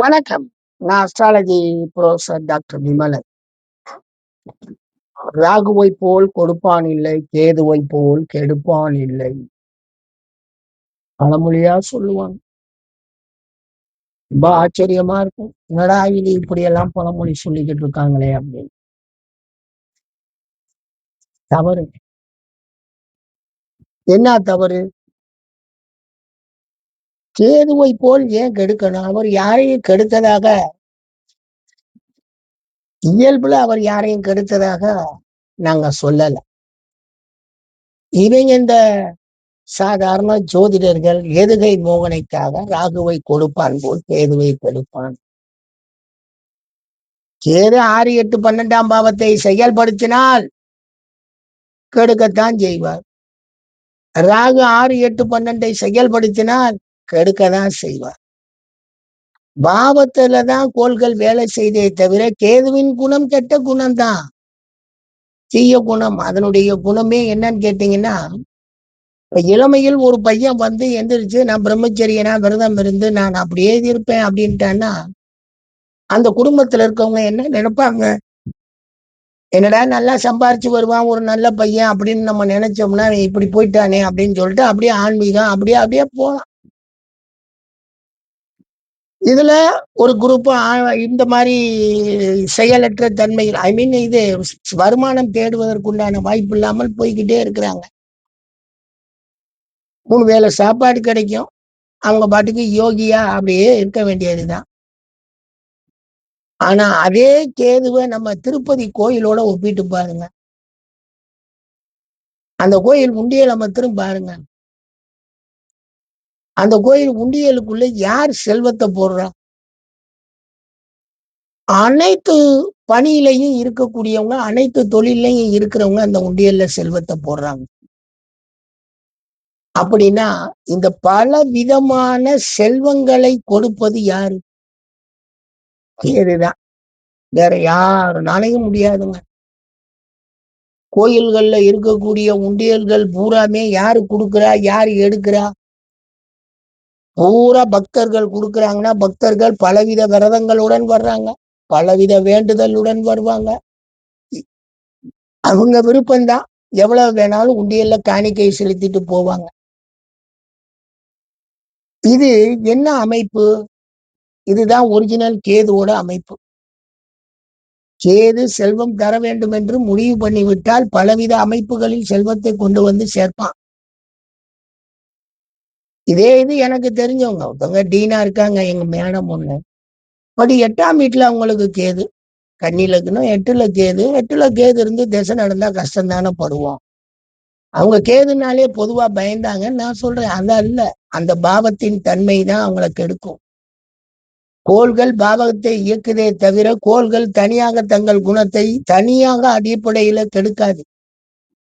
வணக்கம். நான் astrology professor doctor Vimalan. ராகுவை போல் கொடுப்பான் இல்லை கேதுவை போல் கெடுப்பான் இல்லை. பழமொழியா சொல்லுவாங்க ரொம்ப ஆச்சரியமா இருக்கும். என்னடா இது இப்படி எல்லாம் பழமொழி சொல்லிக்கிட்டு இருக்காங்களே அப்படின்னு. தவறு. என்ன தவறு? கேதுவை போல் ஏன் கெடுக்கணும்? அவர் யாரையும் கெடுத்ததாக? இயல்புல அவர் யாரையும் கெடுத்ததாக நாங்க சொல்லல. இவங்க இந்த சாதாரண ஜோதிடர்கள் எதுகை மோகனைக்காக ராகுவை கொடுப்பான் போல் கேதுவை கெடுப்பான். கேது ஆறு எட்டு பன்னெண்டாம் பாவத்தை செயல்படுத்தினால் கெடுக்கத்தான் செய்வார். ராகு ஆறு எட்டு பன்னெண்டை செயல்படுத்தினால் கெடுக்கதான் செய்வார். பாவத்துல தான் கோள்கள் வேலை செய்தே தவிர கேதுவின் குணம் கெட்ட குணம்தான். தீய குணம் அதனுடைய குணமே என்னன்னு கேட்டீங்கன்னா இப்ப இளமையில் ஒரு பையன் வந்து எந்திரிச்சு நான் பிரம்மச்சரியனா விரதம் இருந்து நான் அப்படியே இருப்பேன் அப்படின்ட்டான்னா அந்த குடும்பத்துல இருக்கவங்க என்ன நினைப்பாங்க? என்னடா நல்லா சம்பாரிச்சு வருவான் ஒரு நல்ல பையன் அப்படின்னு நம்ம நினைச்சோம்னா இப்படி போயிட்டானே அப்படின்னு சொல்லிட்டு அப்படியே ஆன்மீகம் அப்படியே அப்படியே போலாம். இதுல ஒரு குரூப் இந்த மாதிரி செயலற்ற தன்மையில் ஐ மீன் இது வருமானம் தேடுவதற்குண்டான வாய்ப்பு இல்லாமல் போய்கிட்டே இருக்கிறாங்க. மூணு வேலை சாப்பாடு கிடைக்கும். அவங்க பாட்டுக்கு யோகியா அப்படியே இருக்க வேண்டியதுதான். ஆனா அதே கேதுவை நம்ம திருப்பதி கோயிலோட ஒப்பிட்டு பாருங்க. அந்த கோயில் முண்டியலை மாத்திரம் பாருங்க. அந்த கோயில் உண்டியலுக்குள்ள யார் செல்வத்தை போடுறா? அனைத்து பணியிலையும் இருக்கக்கூடியவங்க அனைத்து தொழிலையும் இருக்கிறவங்க அந்த உண்டியல்ல செல்வத்தை போடுறாங்க. அப்படின்னா இந்த பல விதமான செல்வங்களை கொடுப்பது யாரு? கேதுதான் வேற யாருனாலையும் முடியாதுங்க. கோயில்கள்ல இருக்கக்கூடிய உண்டியல்கள் பூராமே யாரு கொடுக்குறா? யாரு எடுக்கிறா? பூரா பக்தர்கள் கொடுக்குறாங்கன்னா பக்தர்கள் பலவித விரதங்களுடன் வர்றாங்க. பலவித வேண்டுதலுடன் வருவாங்க. அவங்க விருப்பம்தான். எவ்வளவு வேணாலும் உண்டியல்ல காணிக்கை செலுத்திட்டு போவாங்க. இது என்ன அமைப்பு? இதுதான் ஒரிஜினல் கேதுவோட அமைப்பு. கேது செல்வம் தர வேண்டும் என்று முடிவு பண்ணிவிட்டால் பலவித அமைப்புகளில் செல்வத்தை கொண்டு வந்து சேர்ப்பான். இதே இது எனக்கு தெரிஞ்சவங்க. ஒருத்தவங்க டீனா இருக்காங்க எங்க மேடம் ஒண்ணு. பட் எட்டாம் வீட்டுல அவங்களுக்கு கேது. கண்ணில இருக்கணும் எட்டுல கேது. எட்டுல கேது இருந்து திசை நடந்தா கஷ்டம் தானே படுவோம். அவங்க கேதுனாலே பொதுவா பயந்தாங்க. நான் சொல்றேன் அதான் இல்ல அந்த பாவத்தின் தன்மை தான் அவங்களை கெடுக்கும். கோள்கள் பாவகத்தை இயக்குதே தவிர கோள்கள் தனியாக தங்கள் குணத்தை தனியாக அடிப்படையில கெடுக்காது.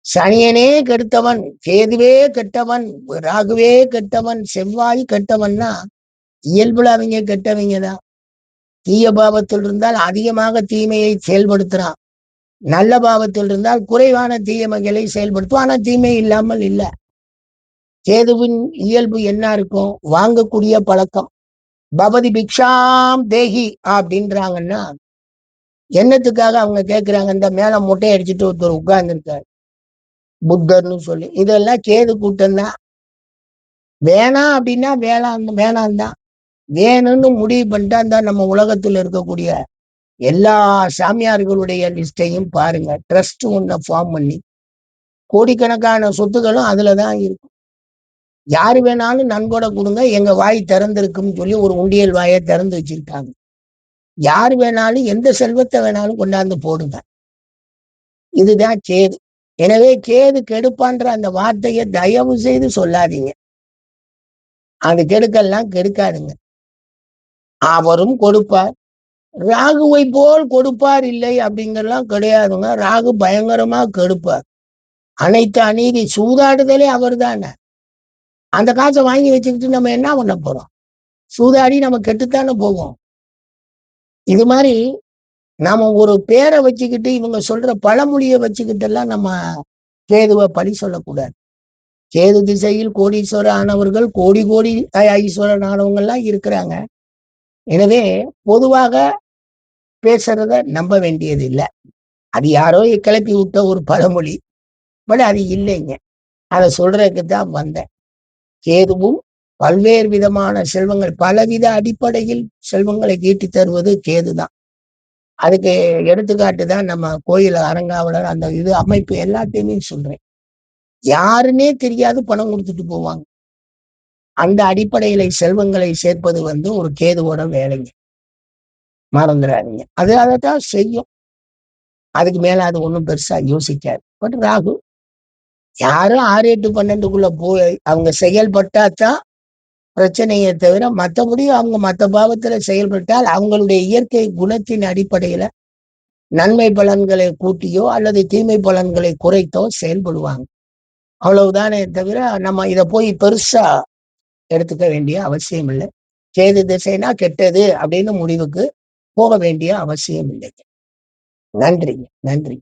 சனியனே கெடுத்தவன் கேதுவே கெட்டவன் ராகுவே கெட்டவன் செவ்வாய் கெட்டவன்னா இயல்புல அவங்க கெட்டவங்க தான். தீய பாவத்தில் இருந்தால் அதிகமாக தீமையை செயல்படுத்துறான். நல்ல பாவத்தில் இருந்தால் குறைவான தீயமைகளை செயல்படுத்தும். ஆனா தீமை இல்லாமல் இல்லை. கேதுவின் இயல்பு என்ன இருக்கும்? வாங்கக்கூடிய பழக்கம். பவதி பிக்ஷாம் தேகி அப்படின்றாங்கன்னா என்னத்துக்காக அவங்க கேட்கிறாங்க இந்த மேல முட்டை அடிச்சுட்டு ஒருத்தர் உட்கார்ந்துருக்காரு. புத்தர்னு சொல்லி. இதெல்லாம் கேது கூட்டம் தான். வேணாம் அப்படின்னா வேளாண் வேணாம் தான். வேணும்னு முடிவு பண்ணிட்டா தான் நம்ம உலகத்துல இருக்கக்கூடிய எல்லா சாமியார்களுடைய லிஸ்டையும் பாருங்க. ட்ரஸ்ட் ஒன்ன ஃபார்ம் பண்ணி. கோடிக்கணக்கான சொத்துக்களும் அதுலதான் இருக்கும். யாரு வேணாலும் நன்கொடை கொடுங்க. எங்க வாய் திறந்திருக்குன்னு சொல்லி ஒரு உண்டியல் வாயை திறந்து வச்சிருக்காங்க. யார் வேணாலும் எந்த செல்வத்தை வேணாலும் கொண்டாந்து போடுங்க. இதுதான் கேது. எனவே கேது கெடுப்பான்ற அந்த வார்த்தையை தயவு செய்து சொல்லாதீங்க. அது கெடுக்கெல்லாம் கெடுக்காதுங்க. அவரும் கொடுப்பார். ராகுவை போல் கொடுப்பார் இல்லை அப்படிங்கறலாம் கிடையாதுங்க. ராகு பயங்கரமா கெடுப்பார். அனைத்து அநீதி சூதாடுதலே அவர் தானே அந்த காசை வாங்கி வச்சுக்கிட்டு நம்ம என்ன பண்ண போறோம்? சூதாடி நம்ம கெட்டுத்தானே போவோம். இது மாதிரி நாம ஒரு பேரை வச்சுக்கிட்டு இவங்க சொல்ற பழமொழியை வச்சுக்கிட்டு எல்லாம் நம்ம கேதுவை பழி சொல்லக்கூடாது. கேது திசையில் கோடீஸ்வரர் ஆனவர்கள் கோடி கோடி ஐஸ்வரன் ஆனவங்க எல்லாம் இருக்கிறாங்க. எனவே பொதுவாக பேசுறத நம்ப வேண்டியது இல்லை அது யாரோ கிளப்பி விட்ட ஒரு பழமொழி. பட் அது இல்லைங்க. அதை சொல்றதுக்கு தான் வந்தேன். கேதுவும் பல்வேறு விதமான செல்வங்கள் பலவித அடிப்படையில் செல்வங்களை ஈட்டி தருவது கேது தான் அதுக்கு எடுத்துக்காட்டு தான் நம்ம கோயில் அரங்காவலர் அந்த இது அமைப்பு எல்லாத்தையுமே சொல்றேன். யாருன்னே தெரியாது பணம் கொடுத்துட்டு போவாங்க. அந்த அடிப்படையில செல்வங்களை சேர்ப்பது வந்து ஒரு கேதுவோட வேலைங்க. மறந்துடாதீங்க அது அதைத்தான் செய்யும். அதுக்கு மேல அது ஒன்றும் பெருசா யோசிக்காது. பட் ராகு யாரும் ஆறு எட்டு பன்னெண்டுக்குள்ள போய் அவங்க செயல்பட்டா தான் பிரச்சனையை தவிர மற்றபடி அவங்க மற்ற பாவத்துல செயல்பட்டால் அவங்களுடைய இயற்கை குணத்தின் அடிப்படையில நன்மை பலன்களை கூட்டியோ அல்லது தீமை பலன்களை குறைத்தோ செயல்படுவாங்க. அவ்வளவுதானே தவிர நம்ம இதை போய் பெருசா எடுத்துக்க வேண்டிய அவசியம் இல்லை. கேது திசைனா கெட்டது அப்படின்னு முடிவுக்கு போக வேண்டிய அவசியம் இல்லை. நன்றிங்க. நன்றி.